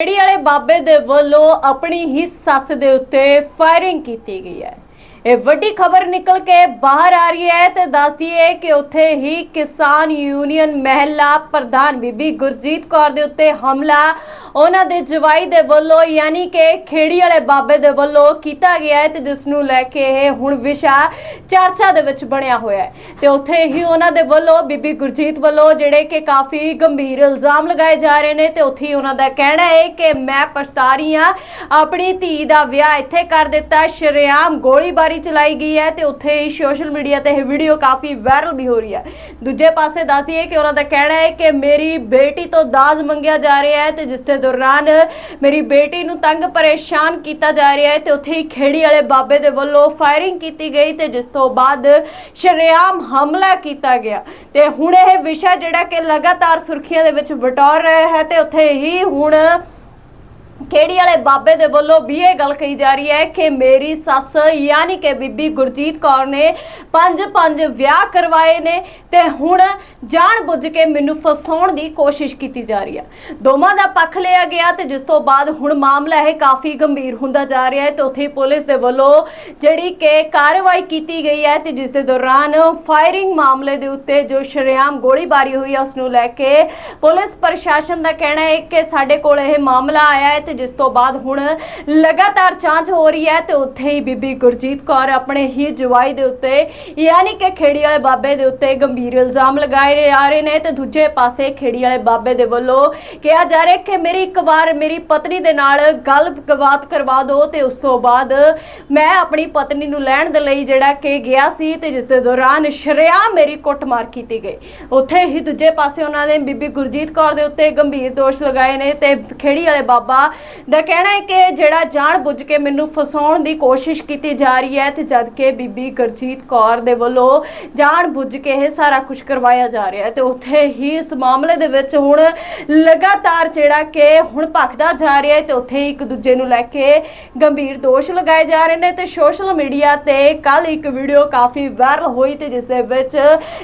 ਰੇੜੀ ਵਾਲੇ ਬਾਬੇ ਦੇ ਵੱਲੋਂ ਆਪਣੀ ਹੀ ਸੱਸ ਦੇ ਉੱਤੇ ਫਾਇਰਿੰਗ ਕੀਤੀ ਗਈ ਹੈ। ਇਹ ਵੱਡੀ ਖਬਰ ਨਿਕਲ ਕੇ ਬਾਹਰ ਆ ਰਹੀ ਹੈ ਤੇ ਦੱਸਦੀ ਹੈ ਕਿ ਉੱਥੇ ਹੀ ਕਿਸਾਨ ਯੂਨੀਅਨ ਮਹਿਲਾ ਪ੍ਰਧਾਨ ਬੀਬੀ ਗੁਰਜੀਤ ਕੌਰ ਦੇ ਉੱਤੇ ਹਮਲਾ। ਉਹਨਾਂ ਦੇ ਜਵਾਈ ਦੇ ਵੱਲੋਂ ਯਾਨੀ ਕਿ ਖੇੜੀ ਵਾਲੇ ਬਾਬੇ ਦੇ ਵੱਲੋਂ ਕੀਤਾ ਗਿਆ ਹੈ ਤੇ ਜਿਸ ਨੂੰ ਲੈ ਕੇ ਇਹ ਹੁਣ ਵਿਸ਼ਾ ਚਰਚਾ ਦੇ ਵਿੱਚ ਬਣਿਆ ਹੋਇਆ ਹੈ। ਤੇ ਉੱਥੇ ਹੀ ਉਹਨਾਂ ਦੇ ਵੱਲੋਂ ਬੀਬੀ ਗੁਰਜੀਤ ਵੱਲੋਂ ਜਿਹੜੇ ਕਿ ਕਾਫੀ ਗੰਭੀਰ ਇਲਜ਼ਾਮ ਲਗਾਏ ਜਾ ਰਹੇ ਨੇ ਤੇ ਉੱਥੇ ਹੀ ਉਹਨਾਂ ਦਾ ਕਹਿਣਾ ਹੈ ਕਿ ਮੈਂ ਪਛਤਾ ਰਹੀ ਹਾਂ। ਆਪਣੀ ਧੀ ਦਾ ਵਿਆਹ ਇੱਥੇ ਕਰ ਦਿੱਤਾ। ਸ਼ਰੇਆਮ ਗੋਲੀਬਾਰੀ ਚਲਾਈ ਗਈ ਹੈ ਤੇ ਉੱਥੇ ਹੀ ਸੋਸ਼ਲ ਮੀਡੀਆ ਤੇ ਇਹ ਵੀਡੀਓ ਕਾਫੀ ਵਾਇਰਲ ਵੀ ਹੋ ਰਹੀ ਹੈ। ਦੂਜੇ ਪਾਸੇ ਦੱਸਦੀ ਹੈ ਕਿ ਉਹਨਾਂ ਦਾ ਕਹਿਣਾ ਹੈ ਕਿ ਮੇਰੀ ਬੇਟੀ ਤੋਂ ਦਾਜ ਮੰਗਿਆ ਜਾ ਰਿਹਾ ਹੈ ਤੇ ਜਿਸ ਦੇ ਦੌਰਾਨ ਮੇਰੀ ਬੇਟੀ ਨੂੰ ਤੰਗ ਪਰੇਸ਼ਾਨ ਕੀਤਾ ਜਾ ਰਿਹਾ ਹੈ ਤੇ ਉੱਥੇ ਹੀ ਖੇੜੀ ਵਾਲੇ ਬਾਬੇ ਦੇ ਵੱਲੋਂ ਫਾਇਰਿੰਗ ਕੀਤੀ ਗਈ ਤੇ ਜਿਸ ਤੋਂ ਬਾਅਦ ਸ਼ਰੇਆਮ ਹਮਲਾ ਕੀਤਾ ਗਿਆ। ਤੇ ਹੁਣ ਇਹ ਵਿਸ਼ਾ ਜਿਹੜਾ ਕਿ ਲਗਾਤਾਰ ਸੁਰਖੀਆਂ ਦੇ ਵਿੱਚ ਬਟੋਰ ਰਿਹਾ ਹੈ ਤੇ ਉੱਥੇ ਹੀ ਹੁਣ ਖੇੜੀ ਵਾਲੇ ਬਾਬੇ ਦੇ ਵੱਲੋਂ ਵੀ ਇਹ ਗੱਲ ਕਹੀ ਜਾ ਰਹੀ ਹੈ ਕਿ ਮੇਰੀ ਸੱਸ ਯਾਨੀ ਕਿ ਬੀਬੀ ਗੁਰਜੀਤ ਕੌਰ ਨੇ ਪੰਜ ਪੰਜ ਵਿਆਹ ਕਰਵਾਏ ਨੇ ਤੇ ਹੁਣ ਜਾਣ ਬੁੱਝ ਕੇ ਮੈਨੂੰ ਫਸਾਉਣ ਦੀ ਕੋਸ਼ਿਸ਼ ਕੀਤੀ ਜਾ ਰਹੀ ਹੈ। ਦੋਵਾਂ ਦਾ ਪੱਖ ਲਿਆ ਗਿਆ ਤੇ ਜਿਸ ਤੋਂ ਬਾਅਦ ਹੁਣ ਮਾਮਲਾ ਇਹ ਕਾਫੀ ਗੰਭੀਰ ਹੁੰਦਾ ਜਾ ਰਿਹਾ ਹੈ ਤੇ ਉੱਥੇ ਪੁਲਿਸ ਦੇ ਵੱਲੋਂ ਜਿਹੜੀ ਕਿ ਕਾਰਵਾਈ ਕੀਤੀ ਗਈ ਹੈ ਤੇ ਜਿਸ ਦੇ ਦੌਰਾਨ ਫਾਇਰਿੰਗ ਮਾਮਲੇ ਦੇ ਉੱਤੇ ਜੋ ਸ਼ਰੇਆਮ ਗੋਲੀਬਾਰੀ ਹੋਈ ਹੈ, ਉਸ ਨੂੰ ਲੈ ਕੇ ਪੁਲਿਸ ਪ੍ਰਸ਼ਾਸਨ ਦਾ ਕਹਿਣਾ ਹੈ ਕਿ ਸਾਡੇ ਕੋਲ ਇਹ ਮਾਮਲਾ ਆਇਆ ਹੈ ਤੇ ਜਿਸ ਤੋਂ ਬਾਅਦ ਹੁਣ ਲਗਾਤਾਰ ਜਾਂਚ ਹੋ ਰਹੀ ਹੈ ਤੇ ਉੱਥੇ ਹੀ ਬੀਬੀ ਗੁਰਜੀਤ ਕੌਰ ਆਪਣੇ ਹੀ ਜਵਾਈ ਦੇ ਉੱਤੇ, ਯਾਨੀ ਕਿ ਖੇੜੀ ਵਾਲੇ ਬਾਬੇ ਦੇ ਉੱਤੇ ਗੰਭੀਰ ਇਲਜ਼ਾਮ ਲਗਾਏ ਜਾ ਰਹੇ ਨੇ ਤੇ ਦੂਜੇ ਪਾਸੇ ਖੇੜੀ ਵਾਲੇ ਬਾਬੇ ਦੇ ਵੱਲੋਂ ਕਿਹਾ ਜਾ ਰਿਹਾ ਕਿ ਮੇਰੀ ਇੱਕ ਵਾਰ ਮੇਰੀ ਪਤਨੀ ਦੇ ਨਾਲ ਗੱਲਬਾਤ ਕਰਵਾ ਦਿਓ ਤੇ ਉਸ ਤੋਂ ਬਾਅਦ ਮੈਂ ਆਪਣੀ ਪਤਨੀ ਨੂੰ ਲੈਣ ਦੇ ਲਈ ਜਿਹੜਾ ਕਿ ਗਿਆ ਸੀ ਤੇ ਜਿਸ ਦੇ ਦੌਰਾਨ ਸ਼ਰੇਆਮ ਮੇਰੀ ਕੁੱਟਮਾਰ ਕੀਤੀ ਗਈ। ਉੱਥੇ ਹੀ ਦੂਜੇ ਪਾਸੇ ਉਹਨਾਂ ਨੇ ਬੀਬੀ ਗੁਰਜੀਤ ਕੌਰ ਦੇ ਉੱਤੇ ਗੰਭੀਰ ਦੋਸ਼ ਲਗਾਏ ਨੇ ਤੇ ਖੇੜੀ ਵਾਲੇ ਬਾਬਾ ਦਾ ਕਹਿਣਾ ਹੈ ਕਿ ਜਿਹੜਾ ਜਾਣ ਬੁੱਝ ਕੇ ਮੈਨੂੰ ਫਸਾਉਣ ਦੀ ਕੋਸ਼ਿਸ਼ ਕੀਤੀ ਜਾ ਰਹੀ ਹੈ ਤੇ ਜਦ ਕਿ ਬੀਬੀ ਗੁਰਜੀਤ ਕੌਰ ਦੇ ਵੱਲੋਂ ਜਾਣ ਬੁੱਝ ਕੇ ਇਹ ਸਾਰਾ ਕੁਝ ਕਰਵਾਇਆ ਜਾ ਰਿਹਾ ਹੈ ਤੇ ਉੱਥੇ ਹੀ ਇਸ ਮਾਮਲੇ ਦੇ ਵਿੱਚ ਹੁਣ ਲਗਾਤਾਰ ਜਿਹੜਾ ਕਿ ਹੁਣ ਭਖਦਾ ਜਾ ਰਿਹਾ ਹੈ ਤੇ ਉੱਥੇ ਹੀ ਇੱਕ ਦੂਜੇ ਨੂੰ ਲੈ ਕੇ ਗੰਭੀਰ ਦੋਸ਼ ਲਗਾਏ ਜਾ ਰਹੇ ਨੇ ਤੇ ਸੋਸ਼ਲ ਮੀਡੀਆ ਤੇ ਕੱਲ ਇੱਕ ਵੀਡੀਓ ਕਾਫੀ ਵਾਇਰਲ ਹੋਈ ਤੇ ਜਿਸ ਦੇ ਵਿੱਚ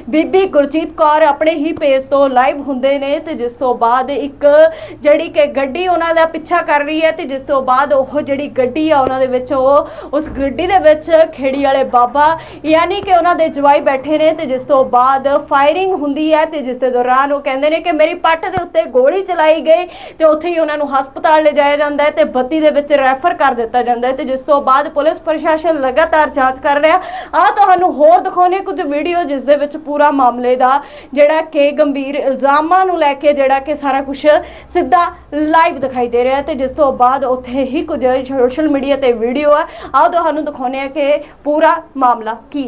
ਬੀਬੀ ਗੁਰਜੀਤ ਕੌਰ ਆਪਣੇ ਹੀ ਪੇਜ ਤੋਂ ਲਾਈਵ ਹੁੰਦੇ ਨੇ ਤੇ ਜਿਸ ਤੋਂ ਬਾਅਦ ਇੱਕ ਜਿਹੜੀ ਕਿ ਗੱਡੀ ਉਹਨਾਂ ਦਾ ਪਿੱਛਾ ਕਰ ਰਹੀ ਹੈ ਤੇ ਜਿਸ ਤੋਂ ਬਾਅਦ ਉਹ ਜਿਹੜੀ ਗੱਡੀ ਆ ਉਹਨਾਂ ਦੇ ਵਿੱਚ ਉਹ ਉਸ ਗੱਡੀ ਦੇ ਵਿੱਚ ਖੇੜੀ ਵਾਲੇ ਬਾਬਾ, ਯਾਨੀ ਕਿ ਉਹਨਾਂ ਦੇ ਜਵਾਈ ਬੈਠੇ ਨੇ ਤੇ ਜਿਸ ਤੋਂ ਬਾਅਦ ਫਾਇਰਿੰਗ ਹੁੰਦੀ ਹੈ ਤੇ ਜਿਸ ਦੇ ਦੌਰਾਨ ਉਹ ਕਹਿੰਦੇ ਨੇ ਕਿ ਮੇਰੀ ਪੱਟ ਦੇ ਉੱਤੇ ਗੋਲੀ ਚਲਾਈ ਗਈ ਤੇ ਉੱਥੇ ਹੀ ਉਹਨਾਂ ਨੂੰ ਹਸਪਤਾਲ ਲਿਜਾਇਆ ਜਾਂਦਾ ਹੈ ਤੇ ਬੱਤੀ ਦੇ ਵਿੱਚ ਰੈਫਰ ਕਰ ਦਿੱਤਾ ਜਾਂਦਾ ਹੈ ਤੇ ਜਿਸ ਤੋਂ ਬਾਅਦ ਪੁਲਿਸ ਪ੍ਰਸ਼ਾਸਨ ਲਗਾਤਾਰ ਜਾਂਚ ਕਰ ਰਿਹਾ। ਆ ਤੁਹਾਨੂੰ ਹੋਰ ਦਿਖਾਉਣੇ ਕੁਝ ਵੀਡੀਓ ਜਿਸ ਦੇ ਵਿੱਚ ਪੂਰਾ ਮਾਮਲੇ ਦਾ ਜਿਹੜਾ ਕਿ ਗੰਭੀਰ ਇਲਜ਼ਾਮਾਂ ਨੂੰ ਲੈ ਕੇ ਜਿਹੜਾ ਕਿ ਸਾਰਾ ਕੁਝ ਸਿੱਧਾ ਲਾਈਵ ਦਿਖਾਈ ਦੇ ਰਿਹਾ ਤੇ ਜਿਸ ਤੋਂ ਬਾਅਦ ਉੱਥੇ ਹੀ ਕੁਝ ਸੋਸ਼ਲ ਮੀਡੀਆ ਤੇ ਵੀਡੀਓ ਹੈ ਆਓ ਤੁਹਾਨੂੰ ਦਿਖਾਉਂਦੇ ਆ ਕਿ ਪੂਰਾ ਮਾਮਲਾ ਕੀ ਹੈ